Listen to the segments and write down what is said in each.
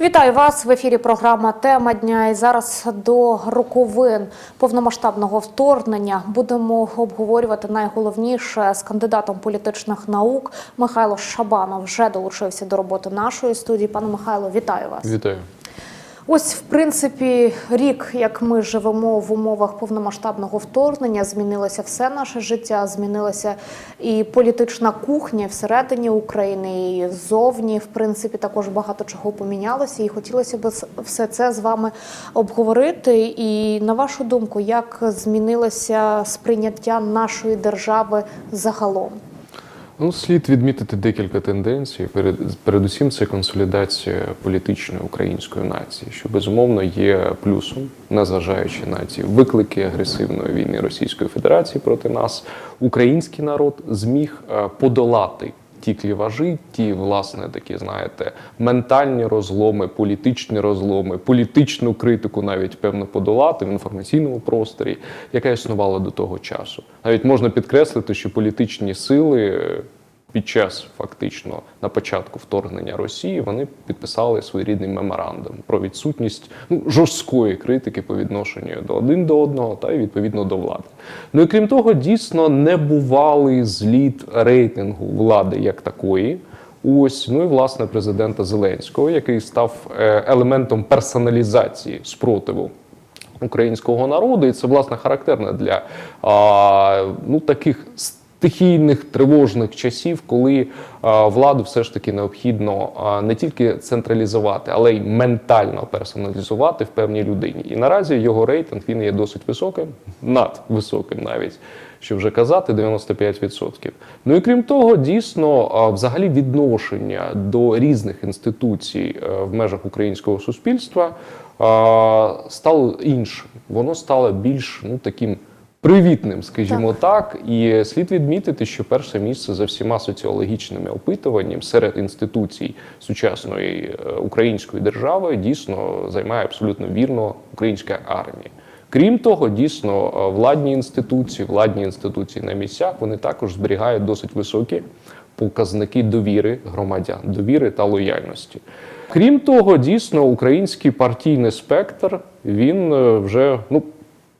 Вітаю вас в ефірі. Програма Тема дня. І зараз до роковин повномасштабного вторгнення будемо обговорювати найголовніше з кандидатом політичних наук Михайло Шабанов. Вже долучився до роботи нашої студії. Пане Михайло, вітаю вас. Вітаю. Ось, в принципі, рік, як ми живемо в умовах повномасштабного вторгнення, змінилося все наше життя, змінилася і політична кухня всередині України, і ззовні. В принципі, також багато чого помінялося. І хотілося б все це з вами обговорити. І на вашу думку, як змінилося сприйняття нашої держави загалом? Ну, слід відмітити декілька тенденцій. Перед передусім, це консолідація політичної української нації, що безумовно є плюсом, незважаючи на ці виклики агресивної війни Російської Федерації проти нас, український народ зміг е, подолати. Ті кліважі, ті, власне, такі, знаєте, ментальні розломи, політичні розломи, політичну критику навіть певно подолати в інформаційному просторі, яка існувала до того часу. Навіть можна підкреслити, що політичні сили під час фактично на початку вторгнення Росії вони підписали своєрідний меморандум про відсутність ну, жорсткої критики по відношенню до один до одного та й відповідно до влади. Ну і крім того, дійсно небувалий зліт рейтингу влади як такої. Ось ну і власне президента Зеленського, який став е, елементом персоналізації спротиву українського народу, і це власне характерно для а, ну таких стихійних тривожних часів, коли а, владу все ж таки необхідно а, не тільки централізувати, але й ментально персоналізувати в певній людині. І наразі його рейтинг він є досить високим, надвисоким навіть. Що вже казати, 95%. Ну і крім того, дійсно, взагалі відношення до різних інституцій е, в межах українського суспільства стало іншим. Воно стало більш ну таким привітним, скажімо так. І слід відмітити, що перше місце за всіма соціологічними опитуваннями серед інституцій сучасної е, української держави дійсно займає абсолютно вірно українська армія. Крім того, дійсно е, владні інституції, владні інституції на місцях вони також зберігають досить високі показники довіри громадян, довіри та лояльності. Крім того, дійсно український партійний спектр він е, вже ну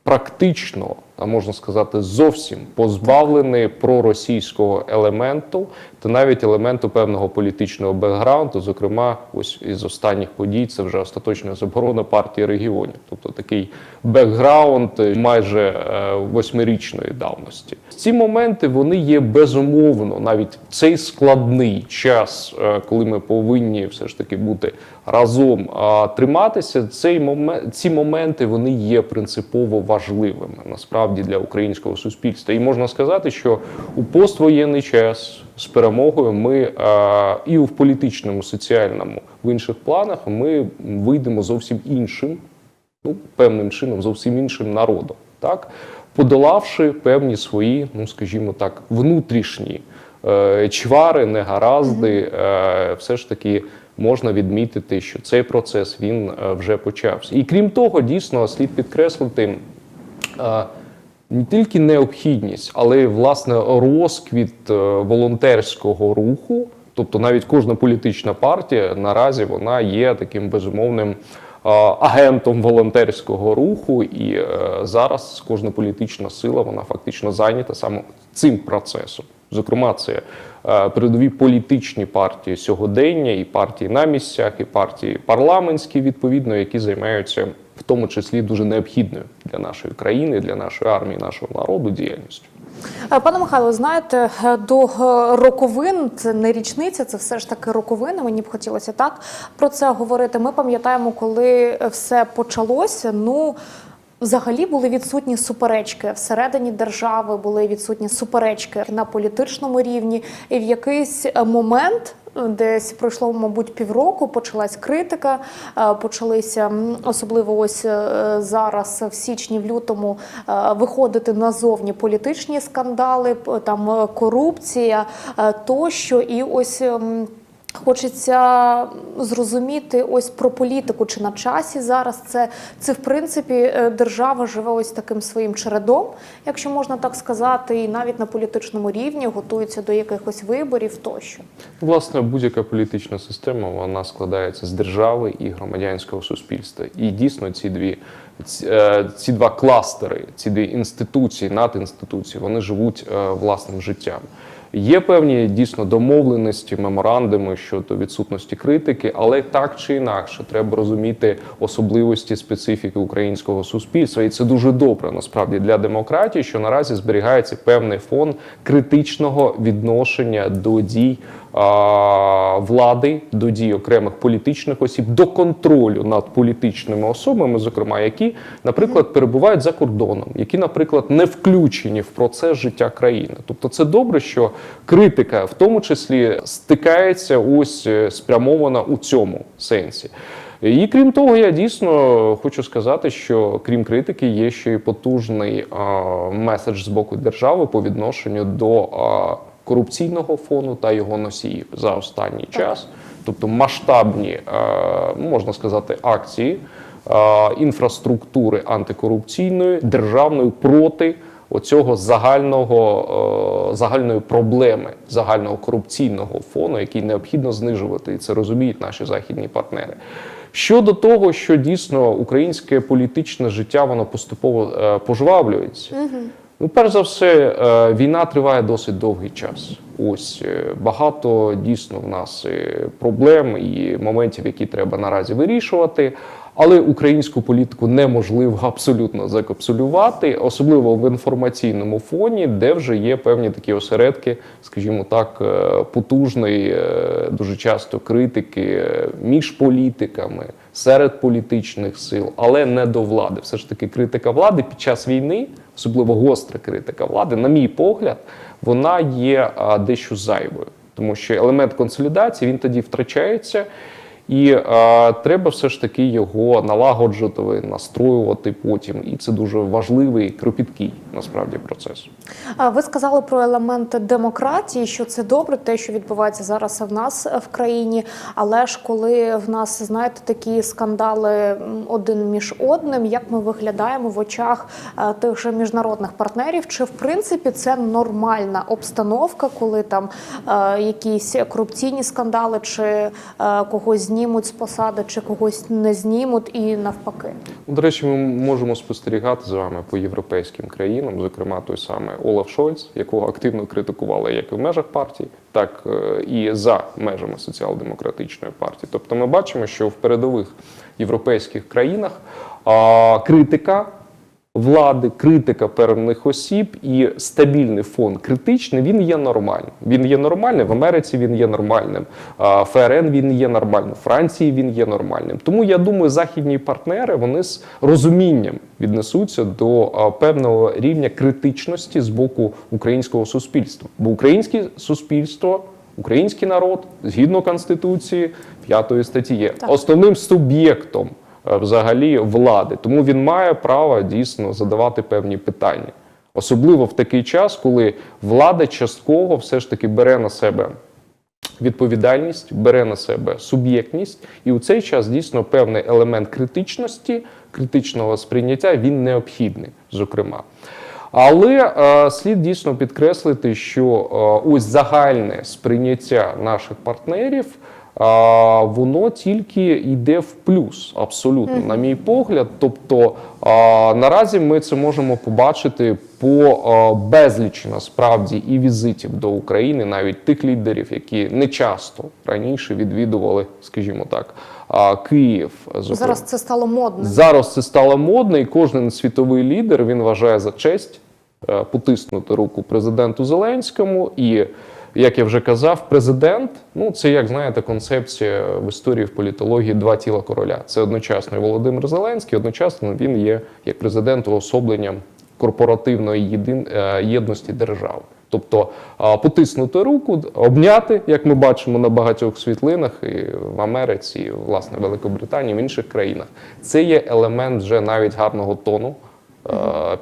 практично, можна сказати, зовсім позбавлений проросійського елементу та навіть елементу певного політичного бекграунду. Зокрема, ось із останніх подій це вже остаточна заборона партії регіонів, тобто такий бекграунд майже е, восьмирічної давності. Ці моменти вони є безумовно навіть в цей складний час, е, коли ми повинні все ж таки бути разом триматися. Цей момент ці моменти вони є принципово важливими насправді для українського суспільства. І можна сказати, що у поствоєнний час з перемогою ми а, і в політичному, соціальному, в інших планах ми вийдемо зовсім іншим, ну певним чином, зовсім іншим народом, так подолавши певні свої, ну скажімо так, внутрішні е, чвари, негаразди, е, все ж таки можна відмітити, що цей процес він е, вже почався. І крім того, дійсно слід підкреслити. Не тільки необхідність, але й власне розквіт е, волонтерського руху, тобто навіть кожна політична партія наразі вона є таким безумовним е, агентом волонтерського руху, і е, зараз кожна політична сила вона фактично зайнята саме цим процесом. Зокрема, це передові політичні партії сьогодення, і партії на місцях, і партії парламентські, відповідно, які займаються в тому числі дуже необхідною для нашої країни, для нашої армії, нашого народу діяльністю. Е, Пане Михайло, знаєте, е, до е, роковин це не річниця, це все ж таки роковини. Мені б хотілося так про це говорити. Ми пам'ятаємо, коли все почалося. Ну взагалі були відсутні суперечки всередині держави, були відсутні суперечки на політичному рівні, і в якийсь момент. Десь пройшло, мабуть, півроку. Почалась критика. е, Почалися особливо ось е, зараз, в січні, в лютому, е, виходити назовні політичні скандали, там корупція тощо. І ось Хочеться зрозуміти ось про політику, чи на часі зараз це, це в принципі е, держава живе ось таким своїм чередом, якщо можна так сказати, і навіть на політичному рівні готується до якихось виборів тощо. Власне, будь-яка політична система вона складається з держави і громадянського суспільства. І дійсно ці дві ці, е, два кластери, ці дві інституції, надінституції, вони живуть е, власним життям. Є певні дійсно домовленості, меморандуми щодо відсутності критики, але так чи інакше треба розуміти особливості специфіки українського суспільства, і це дуже добре насправді для демократії, що наразі зберігається певний фон критичного відношення до дій влади, до дій окремих політичних осіб, до контролю над політичними особами, зокрема, які, наприклад, перебувають за кордоном, які, наприклад, не включені в процес життя країни. Тобто, це добре, що критика, в тому числі, стикається ось е, спрямована у цьому сенсі. І крім того, я дійсно хочу сказати, що крім критики, є ще й потужний а, меседж з боку держави по відношенню до а, корупційного фону та його носіїв за останній час, тобто масштабні, можна сказати, акції інфраструктури антикорупційної державної проти оцього загального е, загальної проблеми, загального корупційного фону, який необхідно знижувати, і це розуміють наші західні партнери. Щодо того, що дійсно українське політичне життя воно поступово е, пожвавлюється. Ну, перш за все, е, війна триває досить довгий час. Ось е, багато дійсно в нас е, проблем і моментів, які треба наразі вирішувати. Але українську політику неможливо абсолютно закапсулювати, особливо в інформаційному фоні, де вже є певні такі осередки, скажімо так, потужної, дуже часто критики між політиками, серед політичних сил, але не до влади. Все ж таки, критика влади під час війни, особливо гостра критика влади, на мій погляд, вона є дещо зайвою, тому що елемент консолідації він тоді втрачається. І е, треба все ж таки його налагоджувати, настроювати потім. І це дуже важливий кропіткий насправді процес. Ви сказали про елемент демократії, що це добре, те, що відбувається зараз в нас в країні. Але ж коли в нас знаєте такі скандали один між одним, як ми виглядаємо в очах е, тих же міжнародних партнерів, чи в принципі це нормальна обстановка, коли там е, якісь корупційні скандали, чи е, когось знімуть з посади, чи когось не знімуть, і навпаки. Ну, До речі, ми можемо спостерігати з вами по європейським країнам, зокрема той самий Олаф Шольц, якого активно критикували як і в межах партії, так е, і за межами соціал-демократичної партії. Тобто, ми бачимо, що в передових європейських країнах критика. Влади, критика певних осіб і стабільний фон критичний, він є нормальним. Він є нормальним. В Америці він є нормальним. ФРН він є нормальним. В Франції він є нормальним. Тому я думаю, західні партнери вони з розумінням віднесуться до певного рівня критичності з боку українського суспільства. Бо українське суспільство, український народ, згідно конституції, п'ятої статті, є Так. основним суб'єктом взагалі влади. Тому він має право дійсно задавати певні питання. Особливо в такий час, коли влада частково все ж таки бере на себе відповідальність, бере на себе суб'єктність, і у цей час дійсно певний елемент критичності, критичного сприйняття він необхідний, зокрема. Але е, слід дійсно підкреслити, що е, ось загальне сприйняття наших партнерів. А, Воно тільки йде в плюс, абсолютно, на мій погляд. Тобто а, наразі ми це можемо побачити по а, безлічі насправді і візитів до України, навіть тих лідерів, які не часто раніше відвідували, скажімо так, а, Київ. зокрема. Зараз це стало модним. Зараз це стало модно, і кожен світовий лідер він вважає за честь е, потиснути руку президенту Зеленському. І як я вже казав, президент ну це як знаєте, концепція в історії в політології два тіла короля. Це одночасно і Володимир Зеленський, одночасно він є як президент уособленням корпоративної єдин, е, єдності держави. Тобто потиснути руку, обняти, як ми бачимо на багатьох світлинах і в Америці, і, власне, в Великобританії, в інших країнах, це є елемент вже навіть гарного тону е,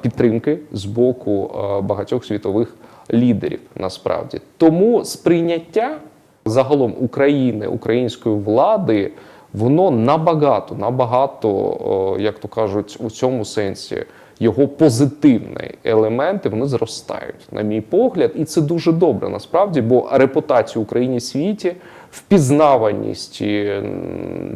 підтримки з боку е, багатьох світових лідерів. Насправді тому сприйняття загалом України, української влади, воно набагато, набагато, як то кажуть, у цьому сенсі. Його позитивні елементи вони зростають, на мій погляд, і це дуже добре насправді, бо репутацію України світі, впізнаваність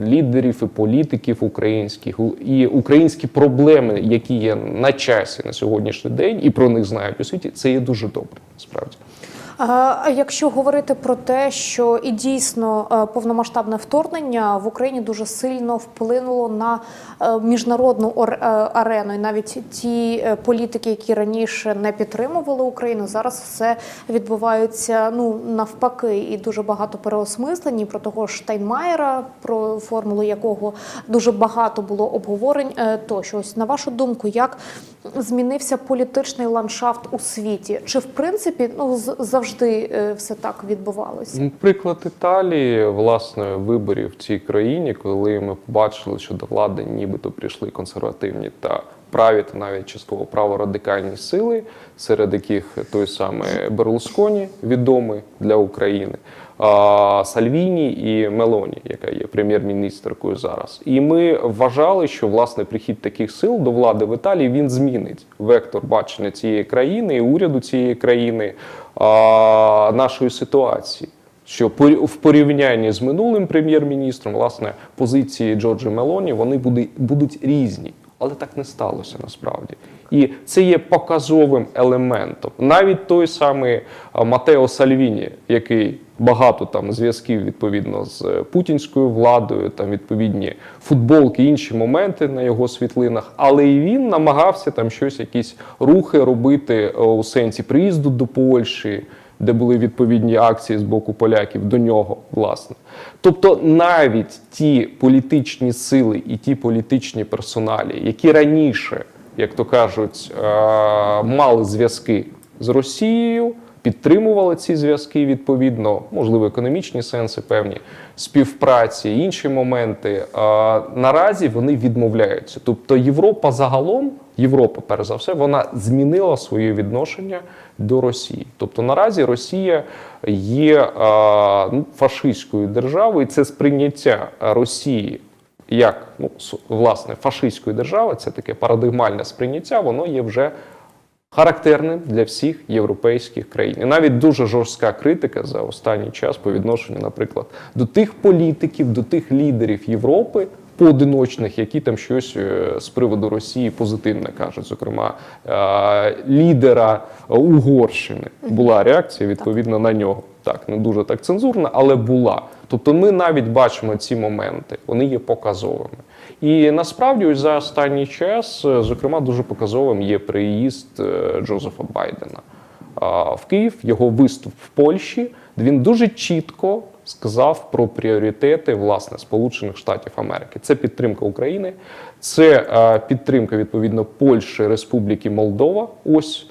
лідерів і політиків українських і українські проблеми, які є на часі на сьогоднішній день, і про них знають у світі, це є дуже добре. Насправді. А якщо говорити про те, що і дійсно е, повномасштабне вторгнення в Україні дуже сильно вплинуло на е, міжнародну е, арену, і навіть ті політики, які раніше не підтримували Україну, зараз все відбувається ну навпаки, і дуже багато переосмислень і про того ж Штайнмаєра, про формулу якого дуже багато було обговорень. Тощо, ось на вашу думку, як змінився політичний ландшафт у світі? Чи в принципі ну з- завжди е, все так відбувалося? Ну, Приклад Італії, власне, виборів в цій країні, коли ми побачили, що до влади нібито прийшли консервативні та праві, та навіть частково праворадикальні сили, серед яких той самий Берлусконі, відомий для України, Сальвіні і Мелоні, яка є прем'єр-міністеркою зараз. І ми вважали, що власне прихід таких сил до влади в Італії він змінить вектор бачення цієї країни і уряду цієї країни нашої ситуації. Що в порівнянні з минулим прем'єр-міністром, власне, позиції Джорджі Мелоні вони будуть різні, але так не сталося насправді. І це є показовим елементом. Навіть той самий Матео Сальвіні, який багато там зв'язків відповідно з е, путінською владою, там відповідні футболки, інші моменти на його світлинах, але і він намагався там щось, якісь рухи робити е, у сенсі приїзду до Польщі де були відповідні акції з боку поляків до нього, власне. Тобто навіть ті політичні сили і ті політичні персоналі, які раніше, як то кажуть, е, мали зв'язки з Росією, підтримували ці зв'язки відповідно, можливо, економічні сенси, певні співпраці, інші моменти. е, Наразі вони відмовляються. Тобто Європа загалом, Європа, перш за все, вона змінила своє відношення до Росії. Тобто наразі Росія є е, ну, фашистською державою, і це сприйняття Росії як ну, власне фашистської держави, це таке парадигмальне сприйняття, воно є вже характерним для всіх європейських країн. І навіть дуже жорстка критика за останній час по відношенню, наприклад, до тих політиків, до тих лідерів Європи. Поодиночних, які там щось е, з приводу Росії позитивне кажуть, зокрема е, лідера Угорщини була реакція відповідно на нього. Так, не дуже так цензурна, але була. Тобто, ми навіть бачимо ці моменти, вони є показовими. І насправді, ось за останній час, е, зокрема, дуже показовим є приїзд е, Джозефа Байдена в Київ, його виступ в Польщі, він дуже чітко сказав про пріоритети власне Сполучених Штатів Америки. Це підтримка України, це е, підтримка відповідно Польщі, Республіки Молдова. Ось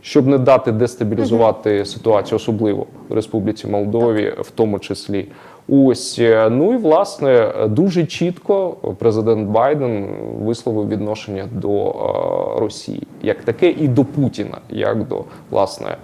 щоб не дати дестабілізувати ситуацію, особливо в Республіці Молдові, в тому числі. Ось е, ну і власне дуже чітко президент Байден висловив відношення до е, Росії як таке, і до Путіна, як до власне,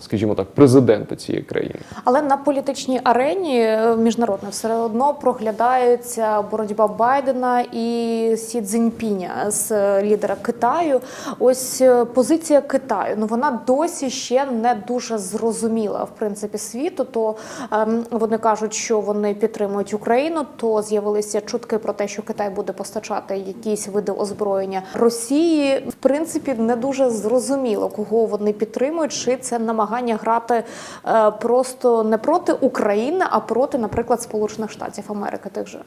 скажімо так, президента цієї країни. Але на політичній арені е, міжнародно все одно проглядається боротьба Байдена і Сі Цзіньпіня з е, лідера Китаю. Ось е, позиція Китаю. Ну вона досі ще не дуже зрозуміла в принципі світу. То ем, вони кажуть, що вони підтримують Україну. То з'явилися чутки про те, що Китай буде постачати якісь види озброєння Росії. В принципі, не дуже зрозуміло, кого вони підтримують, чи це намагання грати е, просто не проти України, а проти, наприклад, Сполучених Штатів Америки. Тих же.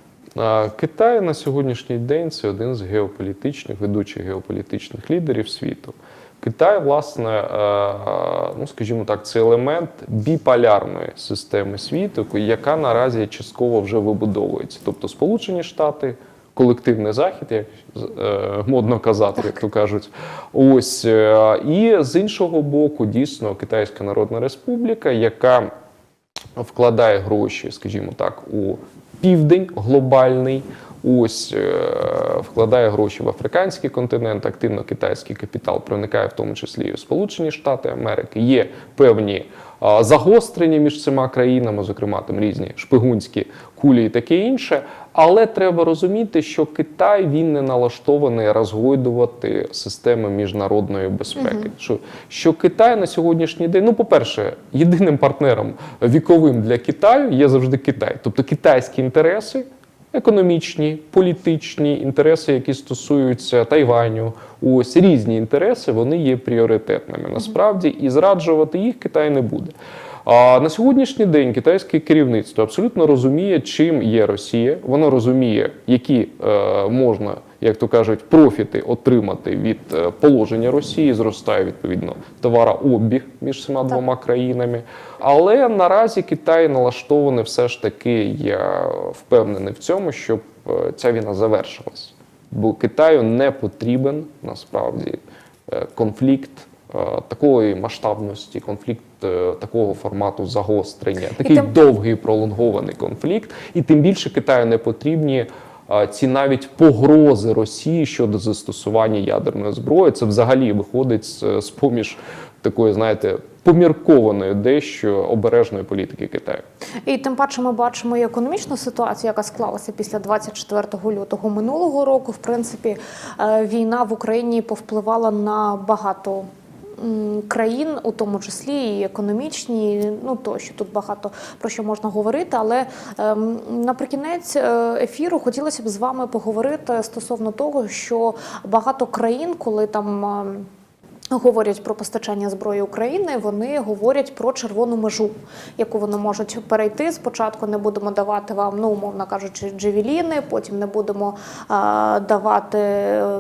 Китай на сьогоднішній день це один з геополітичних, ведучих геополітичних лідерів світу. Китай, власне, е, ну скажімо так, це елемент біполярної системи світу, яка наразі частково вже вибудовується. Тобто Сполучені Штати, колективний захід, як е, модно казати, як то кажуть. Ось е, і з іншого боку, дійсно, Китайська Народна Республіка, яка вкладає гроші, скажімо так, у південь глобальний. Ось е, вкладає гроші в африканський континент, активно китайський капітал проникає в тому числі і в Сполучені Штати Америки. Є певні а, загострення між цими країнами, зокрема там різні шпигунські кулі і таке інше. Але треба розуміти, що Китай він не налаштований розгойдувати системи міжнародної безпеки. Що, що Китай на сьогоднішній день, ну, по-перше, єдиним партнером віковим для Китаю є завжди Китай, тобто китайські інтереси. Економічні, політичні інтереси, які стосуються Тайваню, ось різні інтереси, вони є пріоритетними насправді, і зраджувати їх Китай не буде. А на сьогоднішній день китайське керівництво абсолютно розуміє, чим є Росія. Воно розуміє, які е, можна, як то кажуть, профіти отримати від е, положення Росії. Зростає відповідно товарообіг між цими двома країнами. Але наразі Китай налаштований все ж таки, я впевнений в цьому, щоб е, ця війна завершилась. Бо Китаю не потрібен насправді е, конфлікт такої масштабності, конфлікт е, такого формату загострення, такий тим- довгий пролонгований конфлікт, і тим більше Китаю не потрібні. е, Ці навіть погрози Росії щодо застосування ядерної зброї, це взагалі виходить з, поміж такої, знаєте, поміркованої дещо обережної політики Китаю. І тим паче ми бачимо і економічну ситуацію, яка склалася після 24 лютого минулого року. В принципі, е, війна в Україні повпливала на багато. Країн, у тому числі і економічні, ну тощо тут багато про що можна говорити. Але ем, наприкінець е, ефіру хотілося б з вами поговорити стосовно того, що багато країн, коли там. Говорять про постачання зброї України, вони говорять про червону межу, яку вони можуть перейти. Спочатку не будемо давати вам, ну умовно кажучи, джевеліни, потім не будемо а, давати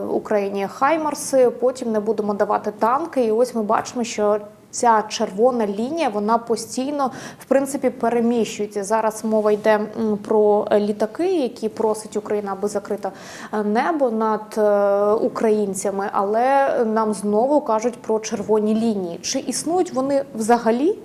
Україні хаймарси, потім не будемо давати танки. І ось ми бачимо, що ця червона лінія вона постійно в принципі переміщується. Зараз мова йде про літаки, які просить Україна, аби закрито е, небо над е, українцями, але нам знову кажуть про червоні лінії. Чи існують вони взагалі?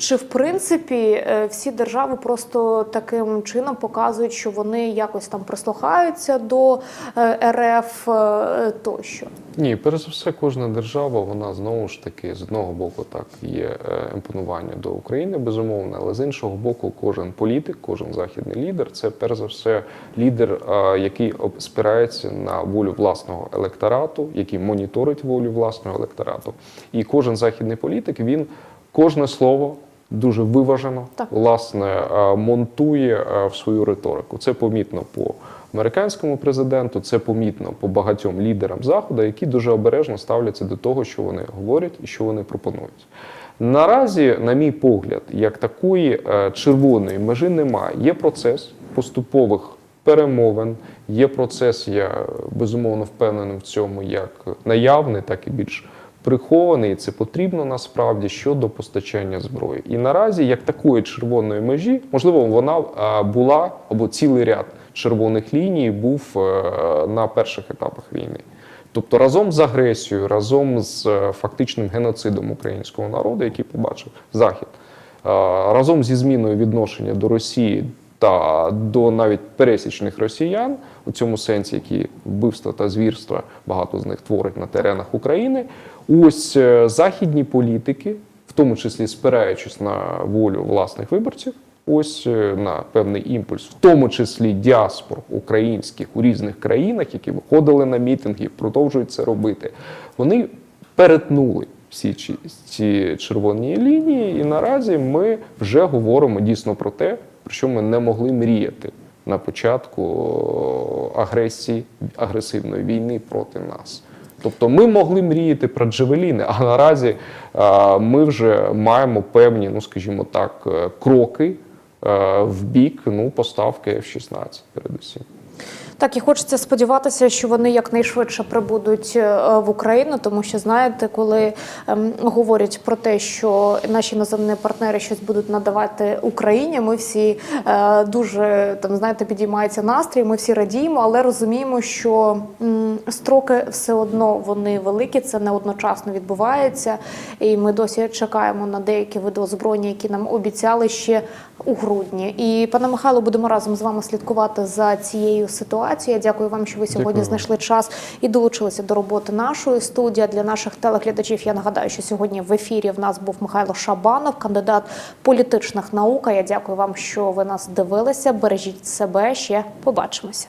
Чи в принципі е, всі держави просто таким чином показують, що вони якось там прислухаються до е, РФ е, тощо? Ні, перш за все, кожна держава, вона знову ж таки з одного боку так є імпонування до України, безумовно, але з іншого боку, кожен політик, кожен західний лідер це перш за все лідер, який спирається на волю власного електорату, який моніторить волю власного електорату. І кожен західний політик він кожне слово. Дуже виважено, Так. власне, е, монтує е, в свою риторику. Це помітно по американському президенту, це помітно по багатьом лідерам заходу, які дуже обережно ставляться до того, що вони говорять і що вони пропонують. Наразі, на мій погляд, як такої е, червоної межі немає. Є процес поступових перемовин, є процес, я безумовно впевнений в цьому, як наявний, так і більш прихований. І Це потрібно насправді щодо постачання зброї. І наразі, як такої червоної межі, можливо, вона е, була або цілий ряд червоних ліній був е, на перших етапах війни. Тобто разом з агресією, разом з е, фактичним геноцидом українського народу, який побачив Захід, разом зі зміною відношення до Росії та до навіть пересічних росіян, у цьому сенсі, які вбивства та звірства багато з них творить на теренах України. Ось е, західні політики, в тому числі спираючись на волю власних виборців, ось е, на певний імпульс, в тому числі діаспор українських у різних країнах, які виходили на мітинги, продовжують це робити. Вони перетнули всі ці- червоні лінії, і наразі ми вже говоримо дійсно про те, про що ми не могли мріяти на початку агресії, агресивної війни проти нас. Тобто ми могли мріяти про джевеліни, а наразі е, ми вже маємо певні, ну скажімо так, е, кроки е, в бік ну, поставки F-16 передусім. Так, і хочеться сподіватися, що вони якнайшвидше прибудуть е, в Україну, тому що знаєте, коли ем, говорять про те, що наші іноземні партнери щось будуть надавати Україні, ми всі е, дуже там знаєте, підіймається настрій. Ми всі радіємо, але розуміємо, що м, строки все одно вони великі, це не одночасно відбувається, і ми досі чекаємо на деякі види озброєння, які нам обіцяли ще у грудні. І пане Михайло, будемо разом з вами слідкувати за цією ситуацією. Я дякую вам, що ви сьогодні Дякую знайшли час і долучилися до роботи нашої студії. Для наших телеглядачів я нагадаю, що сьогодні в ефірі в нас був Михайло Шабанов, кандидат політичних наук. Я дякую вам, що ви нас дивилися. Бережіть себе. Ще побачимося.